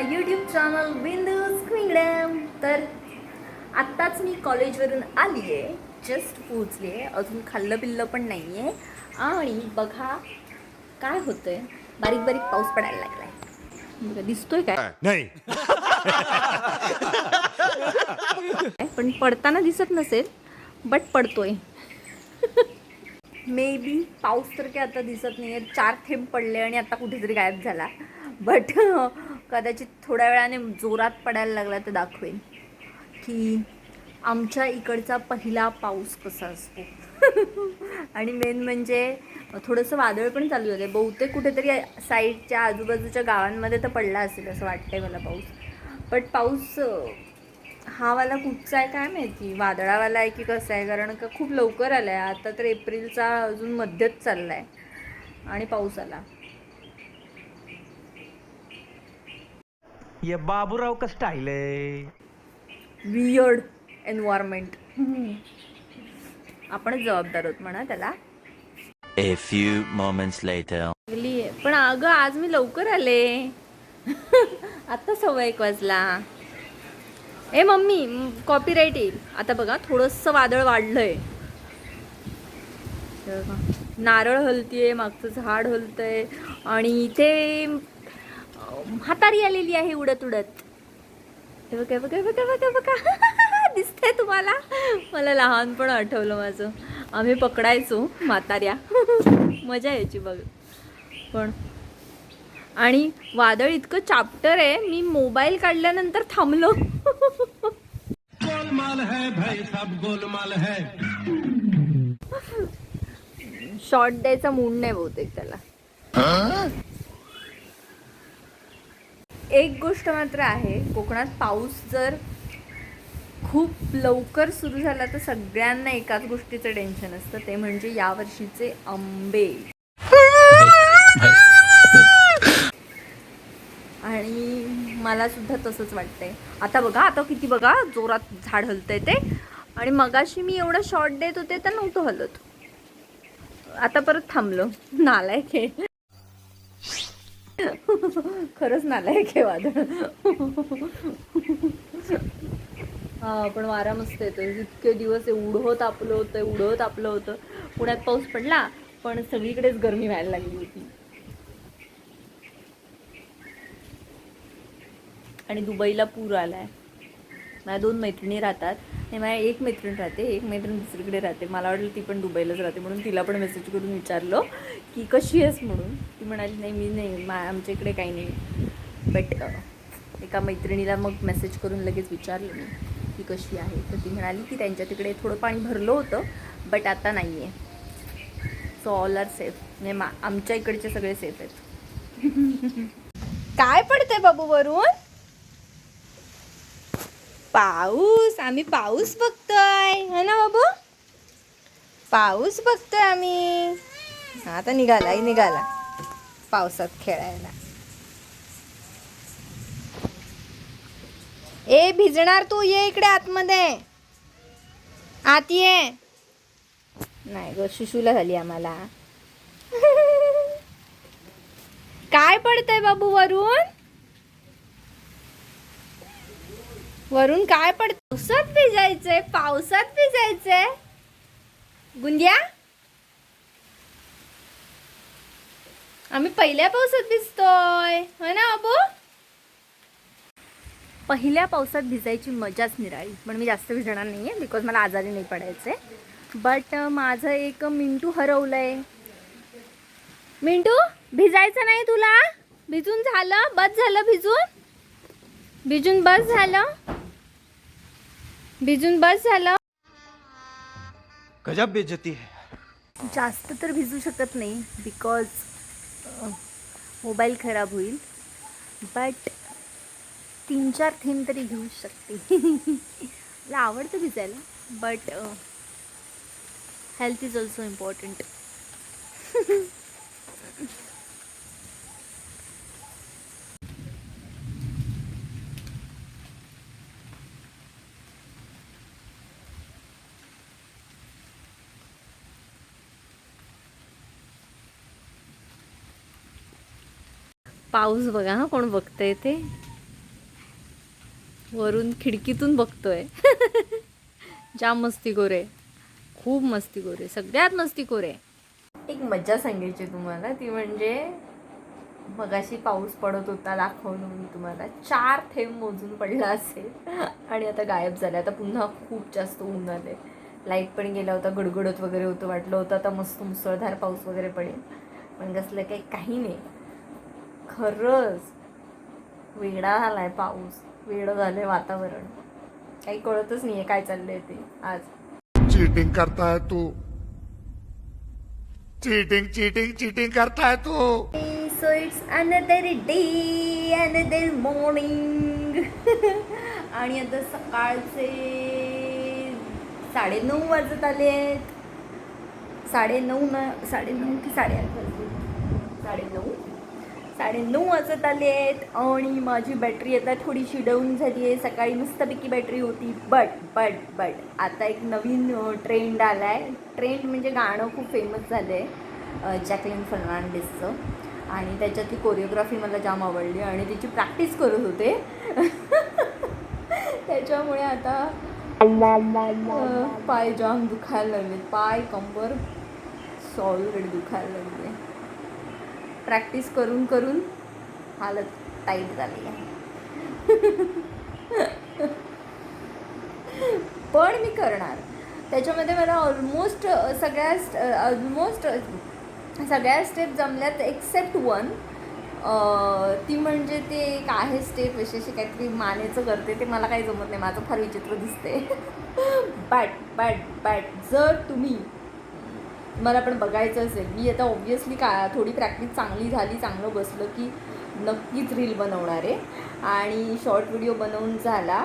माय YouTube channel बिंदूस क्विंगडम तर आत्ताच मी कॉलेजवरून आली आहे जस्ट पोचली आहे अजून खाल्लं पिल्लं पण नाही आहे आणि बघा काय होतंय. बारीक बारीक पाऊस पडायला लागलाय. बघा, दिसतोय काय? नाही. पण पडताना दिसत नसेल बट पडतोय. मे बी पाऊस तर काय आता दिसत नाही आहे चार थेंब पडले आणि आता कुठेतरी गायब झाला. बट कदाचित थोड्या वेळाने जोरात पडायला लागला तर दाखवेन. की आमच्या इकडचा पहिला पाऊस कसा असतो. आणि मेन म्हणजे थोडंसं वादळ पण चालू झालं बहुतेक कुठेतरी साईडच्या आजूबाजूच्या गावांमध्ये तर पडला असेल असं वाटतंय मला पाऊस. बट पाऊस हा वाला कुठचा आहे काय माहिती? वादळावाला आहे की कसं आहे? कारण का खूप लवकर आला आहे आता तर एप्रिलचा अजून मध्यच चालला आहे आणि पाऊस आला. ये बाबूराव का स्टाईल आहे वियर्ड एन्व्हायरमेंट आपणच जबाबदार आहोत म्हणा त्याला. A few moments later. लागली आहे. पण अगं आज मी लवकर आले. आता सव्वा एक वाजला. ए मम्मी कॉपीराईट येईल. आता बघा थोडंसं वादळ वाढलंय. हे बघा, नारळ हलतीये मागचं झाड हलतंय. आणि इथे म्हातारी आलेली आहे उडत उडत हे बघा बघा बघा बघा बघा. दिसतंय तुम्हाला? मला लहानपण आठवलं माझं. आम्ही पकडायचो म्हाताऱ्या. मजा यायची बघ. पण आणि वादळ इतकं चाप्टर आहे मी मोबाईल काढल्यानंतर थांबलो. गोलमाल है भाई सब गोलमाल है. शॉर्ट द्यायचा मूड नाही बहुतेक त्याला. एक गोष्ट मात्र आहे कोकणात पाऊस जर खूप लवकर सुरू झाला तर सगळ्यांना एकाच गोष्टीचं टेन्शन असतं ते म्हणजे यावर्षीचे आंबे. आणि मला सुद्धा तसंच वाटतंय. आता बघा आता किती बघा जोरात झाड हलतंय ते. आणि मगाशी मी एवढं शॉर्ट देत होते तर नव्हतं हलत. आता परत थांबलो. नालायक आहे. खरंच नालायक आहे वादळ. हा पण वारा मस्त येतो इतके दिवस एवढं तापलं होतं एवढं तापलं होतं पुण्यात पाऊस पडला पण सगळीकडेच गरमी व्हायला लागली होती. आणि दुबईला पूर आलाय. माझ्या दोन मैत्रिणी राहतात नाही माझ्या एक मैत्रीण राहते एक मैत्रीण दुसरीकडे राहते. मला वाटलं ती पण दुबईलाच राहते म्हणून तिला पण मेसेज करून विचारलं की कशी आहेस? म्हणून. ती म्हणाली नाही मी नाही मा आमच्या इकडे काही नाही. बट एका मैत्रिणीला मग मेसेज करून लगेच विचारलं मी की कशी आहे? तर ती म्हणाली की त्यांच्या तिकडे थोडं पाणी भरलं होतं बट आता नाही आहे सो ऑल आर सेफ नाही मा आमच्या इकडचे सगळे सेफ आहेत. काय पडते बाबू वरून? पाऊस आम्ही पाऊस बघतोय. है ना बाबू? पाऊस बघतोय आम्ही. हा, आता निघालाही निघाला. पावसात खेळायला. ए भिजणार तू? ये इकडे आतमध्ये. आत ये. नाही ग शिशूला झाली आम्हाला. काय पडतंय बाबू वरून? वरून काय पड पावसात भिजायचंय पावसात भिजायचंय. गुंद्या आम्ही पहिल्या पावसात भिजतोय. हो ना अबू पहिल्या पावसात भिजायची मजाच निराळी पण मी जास्त भिजणार नाही आहे बिकॉज मला आजारी नाही पडायचं बट माझं एक मिंटू हरवलंय. मिंटू भिजायचं नाही तुला? भिजून झालं बस झालं भिजून. भिजून बस झालं. भिजून बस झालं. गजब बेइज्जती है। जास्त तर भिजू शकत नाही बिकॉज मोबाईल खराब होईल. बट तीन चार थेंब तरी घेऊ शकते. मला आवडतं भिजायला but health is also important पाऊस बघा हा कोण बघतंय ते? वरून खिडकीतून बघतोय. जाम मस्ती आहे खूप मस्ती आहे सगळ्यात मस्ती आहे एक मज्जा सांगायची तुम्हाला ती म्हणजे मगाशी पाऊस पडत होता दाखवून मी तुम्हाला. चार थेंब मोजून पडला असेल. आणि आता गायब झाले. आता पुन्हा खूप जास्त ऊन आले लाइट पण गेला होता गडगडत वगैरे होतं वाटलं होतं. आता मस्त मुसळधार पाऊस वगैरे पडेल. पण कसलं काही काही नाही. खरंच वेगळा झालाय पाऊस. वेगळं झालंय वातावरण. काही कळतच नाहीये काय चाललंय ते आज. चीटिंग करता है तू. चीटिंग चीटिंग चीटिंग करता है तू. So it's another day another morning आणि आता सकाळचे साडेनऊ वाजत आले आहेत साडेनऊ ना साडेनऊ की साडेआठ वाजले? साडेनऊ. साडेनऊ वाजत आले आहेत. आणि माझी बॅटरी आता थोडीशी डाऊन झाली आहे. सकाळी मस्तपैकी बॅटरी होती. बट बट बट आता एक नवीन ट्रेंड आला आहे ट्रेंड म्हणजे गाणं खूप फेमस झालं आहे जॅकलिन फर्नांडिसचं आणि त्याच्यातली कोरिओग्राफी मला जाम आवडली. आणि तिची प्रॅक्टिस करत होते. त्याच्यामुळे आता पाय जाम दुखायला लागले पाय कंबर ऑलरेडी दुखायला लागले. प्रॅक्टिस करून करून हालत टाईट झाली आहे. पण मी करणार. त्याच्यामध्ये मला ऑलमोस्ट सगळ्या ऑलमोस्ट सगळ्या स्टेप जमल्यात एक्सेप्ट वन ती म्हणजे ते एक आहे स्टेप अशी अशी काहीतरी मानेचं करते ते मला काही जमत नाही. माझं फार विचित्र दिसते बट बट बट जर तुम्ही मला पण बघायचं असेल. मी आता ऑब्वियसली का थोडी प्रॅक्टिस चांगली झाली चांगलं बसलं की नक्कीच रील बनवणार आहे. आणि शॉर्ट व्हिडिओ बनवून झाला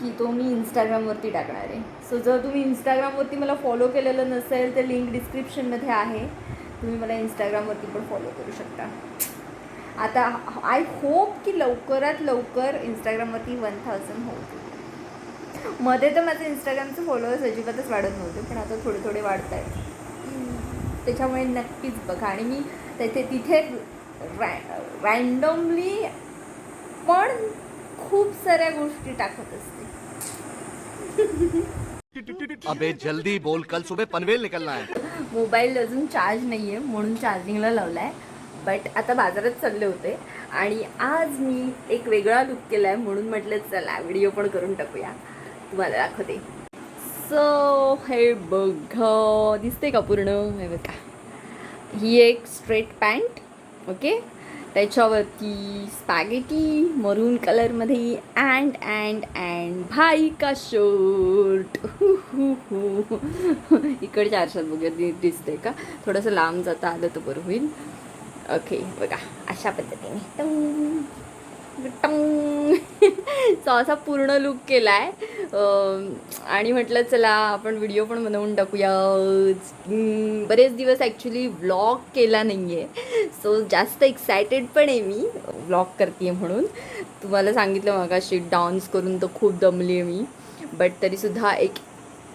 की तो मी इंस्टाग्रामवरती टाकणार आहे. सो जर तुम्ही इंस्टाग्रामवरती मला फॉलो केलेलं नसेल तर लिंक डिस्क्रिप्शनमध्ये आहे. तुम्ही मला इंस्टाग्रामवरती पण फॉलो करू शकता. आता आय होप की लवकरात लवकर इंस्टाग्रामवरती वन थाउजंड होतील मध्ये तर माझे इंस्टाग्रामचे फॉलोअर्स अजिबातच वाढत नव्हते पण आता थोडे थोडे वाढत आहेत त्याच्यामुळे नक्कीच बघा. आणि मी तिथे तिथे रॅ रॅन्डमली पण खूप साऱ्या गोष्टी टाकत असते. अबे जल्दी बोल. कल सुबह पनवेल निकलना है. मोबाईल अजून चार्ज नाही आहे म्हणून चार्जिंगला लावला आहे बट आता बाजारात चालले होते. आणि आज मी एक वेगळा लुक केला आहे म्हणून म्हटलं चला व्हिडिओ पण करून टाकूया. तुम्हाला दाखवते. असं हे बघ दिसते का पूर्ण? हे बघा. ही एक स्ट्रेट पॅन्ट ओके त्याच्यावरती स्पॅगेटी मरून कलरमध्ये अँड अँड अँड भाई का शर्ट इकडच्या आरशात बघूया दिसते का? थोडंसं लांब जाता आलं तर बरं होईल. ओके बघा अशा पद्धतीने. टंग. सो असा पूर्ण लुक केला आहे आणि म्हटलं चला आपण व्हिडिओ पण बनवून टाकूया. बरेच दिवस ॲक्च्युली व्लॉग केला नाही आहे सो जास्त एक्सायटेड पण आहे मी व्लॉग करते म्हणून. तुम्हाला सांगितलं मगाशी डान्स करून तर खूप दमली आहे मी. बट तरीसुद्धा एक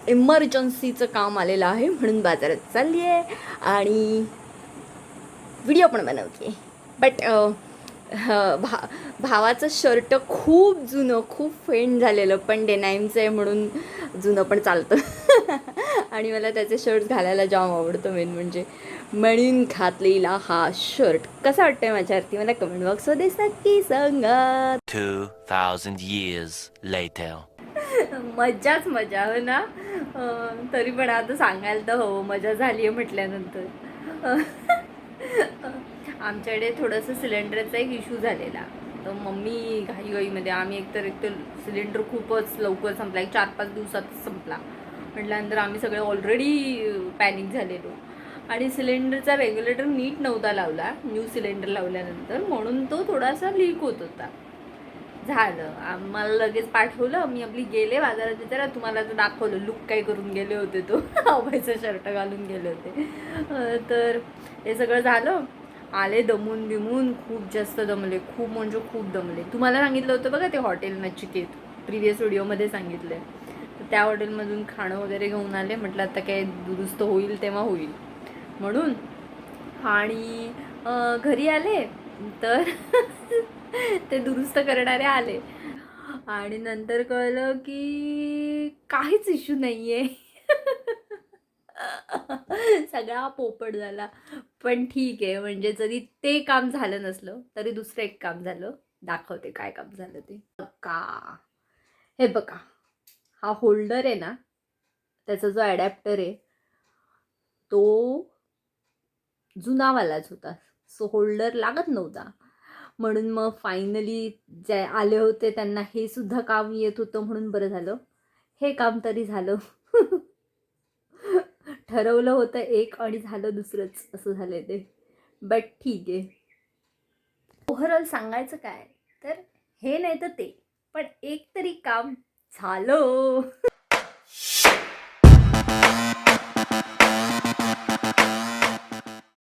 इमर्जन्सीचं काम आलेलं आहे म्हणून बाजारात चालली आहे आणि व्हिडिओ पण बनवते बट भा भावाचं शर्ट खूप जुनं खूप फेंड झालेलं पण डेनाईमचं आहे म्हणून जुनं पण चालतं. आणि मला त्याचे शर्ट घालायला जाम आवडतं मेन म्हणजे म्हणून घातलेला हा शर्ट कसा वाटतोय माझ्यावरती मला कमेंट बॉक्समध्ये नक्की सांगा. 2,000 years later. मजाच मजा हो ना? तरी पण आता सांगायला तर हो मजा झाली आहे म्हटल्यानंतर. आमच्याकडे थोडंसं सिलेंडरचा एक इश्यू झालेला. तर मम्मी घाईघाईमध्ये आम्ही एकतर एक तर सिलेंडर खूपच लवकर संपला. एक चार पाच दिवसातच संपला. म्हटल्यानंतर आम्ही सगळे ऑलरेडी पॅनिक झालेलो. आणि सिलेंडरचा रेग्युलेटर नीट नव्हता लावला न्यू सिलेंडर लावल्यानंतर. म्हणून तो थोडासा लीक होत होता. झालं. आम्हाला लगेच पाठवलं. मी आपली गेले बाजारात विचारा तुम्हाला तर दाखवलं. लुक काय करून गेले होते तो. अभयचा शर्ट घालून गेले होते. तर हे सगळं झालं. आले दमून बिमून खूप जास्त दमले खूप म्हणजे खूप दमले. तुम्हाला सांगितलं होतं बघा ते हॉटेल नचिकेत प्रिव्हियस व्हिडिओमध्ये सांगितलं तर त्या हॉटेलमधून खाणं वगैरे घेऊन आले म्हटलं आता काय दुरुस्त होईल तेव्हा होईल. म्हणून आणि घरी आले तर ते दुरुस्त करणारे आले. आणि नंतर कळलं की काहीच इश्यू नाही आहे सगळा पोपट झाला. पण ठीक आहे म्हणजे जरी ते काम झालं नसलं तरी दुसरं एक काम झालं. दाखवते काय काम झालं ते. का हे बघा. हा होल्डर आहे ना त्याचा जो ॲडॅप्टर आहे तो जुनावालाच होता. सो होल्डर लागत नव्हता. म्हणून मग फायनली जे आले होते त्यांना हे सुद्धा काम येत होतं म्हणून बरं झालं. हे काम तरी झालं. ठरवलं होतं एक आणि झालं दुसरंच असं झालं ते. बट ठीक आहे. ओव्हरऑल सांगायचं काय? तर हे नाही तर ते. पण एक तरी काम झालं.